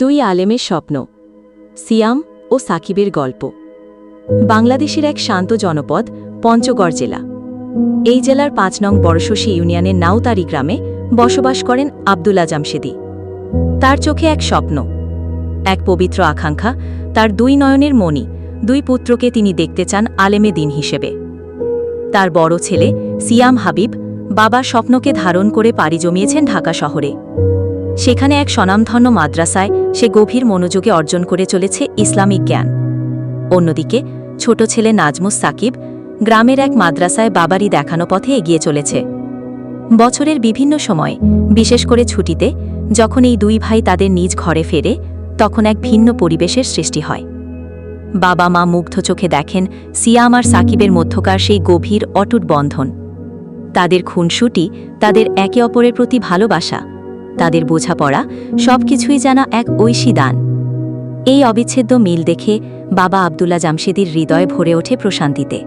দুই আলেমের স্বপ্ন, সিয়াম ও সাকিবের গল্প। বাংলাদেশের এক শান্ত জনপদ, পঞ্চগড় জেলা। এই জেলার পাঁচ নং বড়শশী ইউনিয়নের নাউতারি গ্রামে বসবাস করেন আবদুল্লা জামশেদি তার চোখে এক স্বপ্ন, এক পবিত্র আকাঙ্ক্ষা, তার দুই নয়নের মণি, দুই পুত্রকে তিনি দেখতে চান আলেমে দিন হিসেবে। তার বড় ছেলে সিয়াম হাবিব বাবার স্বপ্নকে ধারণ করে পাড়ি জমিয়েছেন ঢাকা শহরে। সেখানে এক স্বনামধন্য মাদ্রাসায় সে গভীর মনোযোগে অর্জন করে চলেছে ইসলামিক জ্ঞান। অন্যদিকে, ছোট ছেলে নাজমুস সাকিব গ্রামের এক মাদ্রাসায় বাবারই দেখানো পথে এগিয়ে চলেছে। বছরের বিভিন্ন সময়, বিশেষ করে ছুটিতে, যখন এই দুই ভাই তাদের নিজ ঘরে ফেরে, তখন এক ভিন্ন পরিবেশের সৃষ্টি হয়। বাবা মা মুগ্ধ চোখে দেখেন সিয়াম আর সাকিবের মধ্যকার সেই গভীর, অটুট বন্ধন। তাদের খুনসুটি তাদের একে অপরের প্রতি ভালোবাসা তাদের বোঝাপড়া সবকিছুই যেন এক ঐশী দান এই অবিচ্ছেদ্য মিল দেখে বাবা আবদুল্লা জামশেদির হৃদয় ভরে ওঠে প্রশান্তিতে।